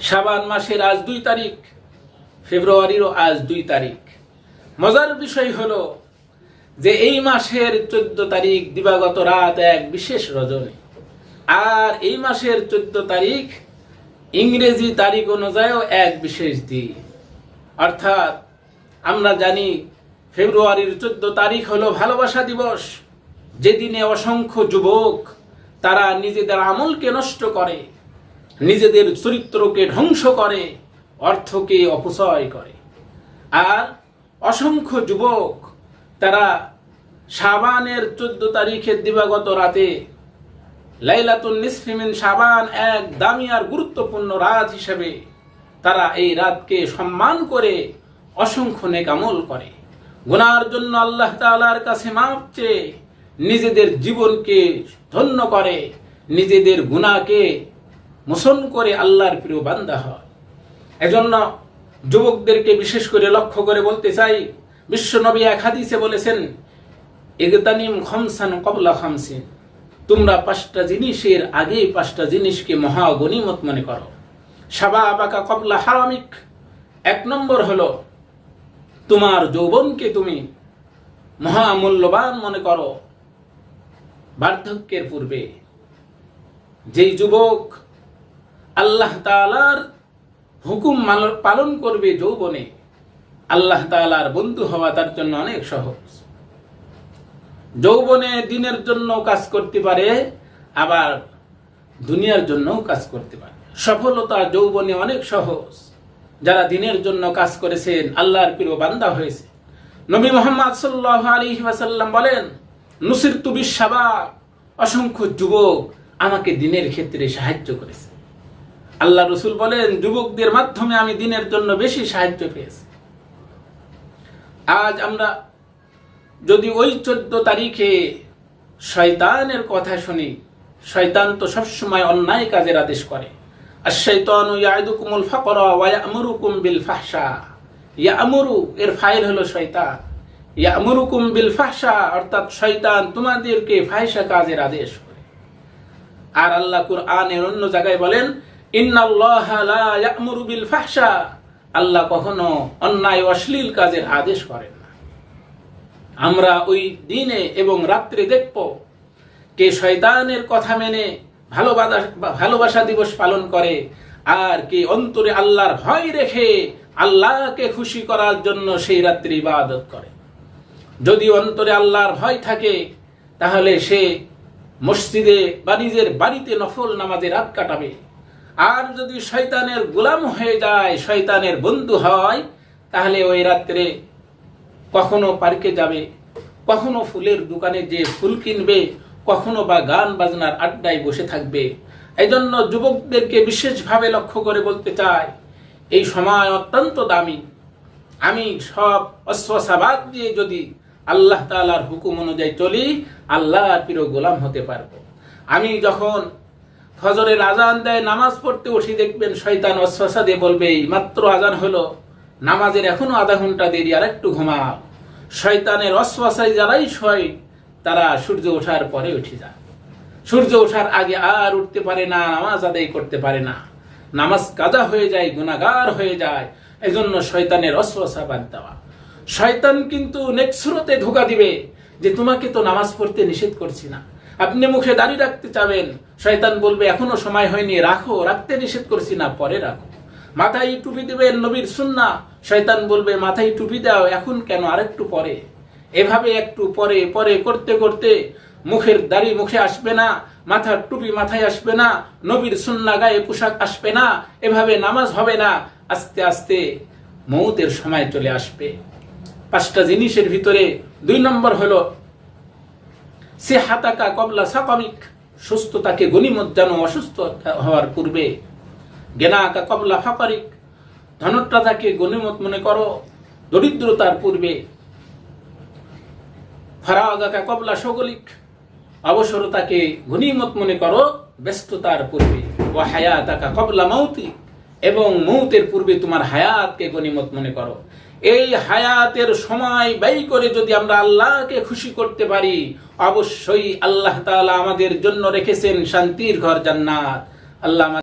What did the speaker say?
শাবান মাসের আজ দুই তারিখ, ফেব্রুয়ারিরও আজ দুই তারিখ। মজার বিষয় হলো যে এই মাসের চোদ্দ তারিখ দিবাগত রাত এক বিশেষ রজনী। আর এই মাসের চোদ্দ তারিখ ইংরেজি তারিখ অনুযায়ীও এক বিশেষ দিন। অর্থাৎ আমরা জানি ফেব্রুয়ারির চোদ্দ তারিখ হলো ভালোবাসা দিবস। যেদিনে অসংখ্য যুবক তারা নিজেদের আমলকে নষ্ট করে নিজেদের চরিত্রকে ধ্বংস করে, অর্থকে অপচয় করে। আর অসংখ্য যুবক তারা সাবানের চোদ্দ তারিখের দিবাগত রাতে লাইলাতুন নিসফিমিন সাবান এক দামি আর গুরুত্বপূর্ণ রাত হিসেবে তারা এই রাতকে সম্মান করে অসংখ্য নেকামল করে। গুনার জন্য আল্লাহ তাআলার কাছে মাপ চেয়ে নিজেদের জীবনকে ধন্য করে, নিজেদের গুনাহকে মোচন করে আল্লাহর প্রিয় বান্দা হয়। এজন্য যুবকদেরকে বিশেষ করে লক্ষ্য করে বলতে চাই বিশ্বনবী এক হাদিসে বলেছেন এগতানিম খমসান কবলা খামসিন। তোমরা পাঁচটা জিনিসের আগে পাঁচটা জিনিসকে মহা গনিমত মনে করো। সাবা আবাকা কবলা হারামিক। এক নম্বর হলো, তোমার যৌবনকে তুমি মহামূল্যবান মনে করো। বার্ধক্যের পূর্বে যেই যুবক আল্লাহ তাআলার হুকুম পালন করবে যৌবনে। আল্লাহ তাআলার বন্ধু হওয়া তার জন্য অনেক সহজ। যৌবনে দিনের জন্য কাজ করতে পারে, আবার দুনিয়ার জন্যও কাজ করতে পারে। সফলতা যৌবনে অনেক সহজ। যারা দিনের জন্য কাজ করেছেন, আল্লাহর প্রিয় বান্দা হয়েছে। নবী মোহাম্মদ ওয়াসাল্লাম বলেন নুসির তু বিশ্বাবা অসংখ্য যুবক আমাকে দিনের ক্ষেত্রে সাহায্য করেছে। আল্লাহ রসুল বলেন, যুবকদের মাধ্যমে আমি দিনের জন্য বেশি সাহায্য পেয়েছি। আজ আমরা যদি ওই চোদ্দ তারিখে শয়তানের কথা শুনি, শয়তান তো সবসময় অন্যায় কাজের আদেশ করে। আর শৈতান ইয়াদুকুমুল ফাকরা ফাহশা। ইয়ামুরু, এর ফাইল হলো শয়তান। ফাহশা, অর্থাৎ শয়তান তোমাদেরকে ফাহিশা কাজের আদেশ করে। আর আল্লাহ কুরআনের অন্য জায়গায় বলেন আল্লাহ কখনো অন্যায় অশ্লীল কাজের আদেশ করেন না। আমরা ওই দিনে এবং রাত্রে দেখব কে শয়তানের কথা মেনে ভালোবাসা ভালোবাসা দিবস পালন করে আর কে অন্তরে আল্লাহর ভয় রেখে আল্লাহকে খুশি করার জন্য সেই রাত্রি ইবাদত করে। যদি অন্তরে আল্লাহর ভয় থাকে, তাহলে সে মসজিদে বা নিজের বাড়িতে নফল নামাজে রাত কাটাবে। আর যদি শয়তানের গোলাম হয়ে যায়, শয়তানের বন্ধু হয়, তাহলে ওই রাত্রে কখনো পার্কে যাবে, কখনো ফুলের দোকানে যে ফুল কিনবে, কখনো বা গান বাজনার আড্ডায় বসে থাকবে। এই জন্য যুবকদেরকে বিশেষভাবে লক্ষ্য করে বলতে চাই, এই সময় অত্যন্ত দামি। আমি সব অশ্বাসাবাদ দিয়ে যদি আল্লাহ তাআলার হুকুম অনুযায়ী চলি, আল্লাহর প্রিয় গোলাম হতে পারব। আমি যখন ফজরের আজান দেয়, নামাজ পড়তে উঠি দেখবেন শয়তান অশ্বাসা দিয়ে বলবে, "এই মাত্র আজান হলো, নামাজের এখনও আধা ঘণ্টা দেরি আর একটু ঘুমাও। শয়তানের অশ্বাসায় যারাই শয়, তারা সূর্য ওঠার পরে উঠে যায়। সূর্য ওঠার আগে আর উঠতে পারে না, নামাজ আদায় করতে পারে না। নামাজ কাজা হয়ে যায় গুণাগার হয়ে যায়, এজন্য শয়তানের অশ্বাসা বাদ দেওয়া। শয়তান কিন্তু নেক্সুরতে ধোকা দিবে যে, তোমাকে তো নামাজ পড়তে নিষেধ করছি না। আপনি মুখে দাড়ি রাখতে চাবেন। শয়তান বলবে, এখনও সময় হয়নি, রাখো, রাখতে নিষেধ করছি না, পরে রাখো। মাথায় টুপি দেবেন, নবীর সুন্না শয়তান বলবে, মাথায় টুপি দাও, এখন কেন? আরেকটু পরে। এভাবে একটু পরে পরে করতে করতে মুখের দাড়ি মুখে আসবে না, মাথার টুপি মাথায় আসবে না, নবীর সুন্না গায়ে পোশাক আসবে না, এভাবে নামাজ হবে না, আস্তে আস্তে মৌতের সময় চলে আসবে। পাঁচটা জিনিসের ভিতরে দুই নম্বর হলো সে হাতাকা কবলা সাকামিক, সুস্থতাকে গণিমত যেন অসুস্থ হওয়ার পূর্বে গেনাকা কবলা ফাকারিক ধনত্রাতাকে গণিমত মনে করো, দরিদ্রতার পূর্বে ফারাগাকা কবলা সগলিক, অবসরতাকে গণিমত মনে করো, ব্যস্ততার পূর্বে, ও হায়াতাকা কবলা মৌতি, এবং মৌতের পূর্বে তোমার হায়াতকে গণিমত মনে করো। এই হায়াতের সময় ব্যয় করে যদি আমরা আল্লাহকে খুশি করতে পারি, অবশ্যই আল্লাহ তাআলা আমাদের জন্য রেখেছেন শান্তির ঘর জান্নাত। আল্লাহ